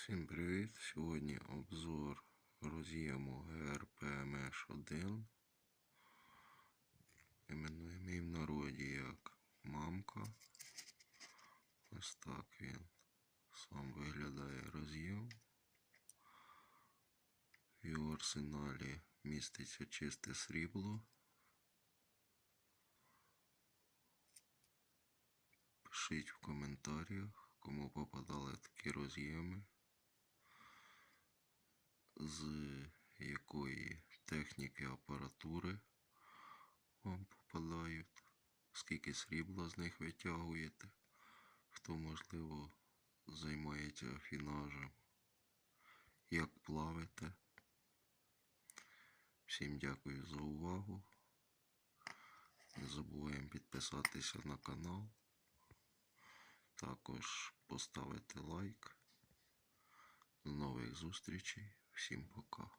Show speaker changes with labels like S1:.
S1: Всім привіт! Сьогодні обзор роз'єму GRPMH1. Іменуємо в народі як мамка. Ось так він сам виглядає роз'єм. В його арсеналі міститься чисте срібло. Пишіть в коментарях, кому попадали такі роз'єми, з якої техніки апаратури вам попадають, скільки срібла з них витягуєте, хто можливо займається афінажем, як плавите. Всім дякую за увагу. Не забуваємо підписатися на канал. Також поставити лайк. Зустрічей. Всім пока.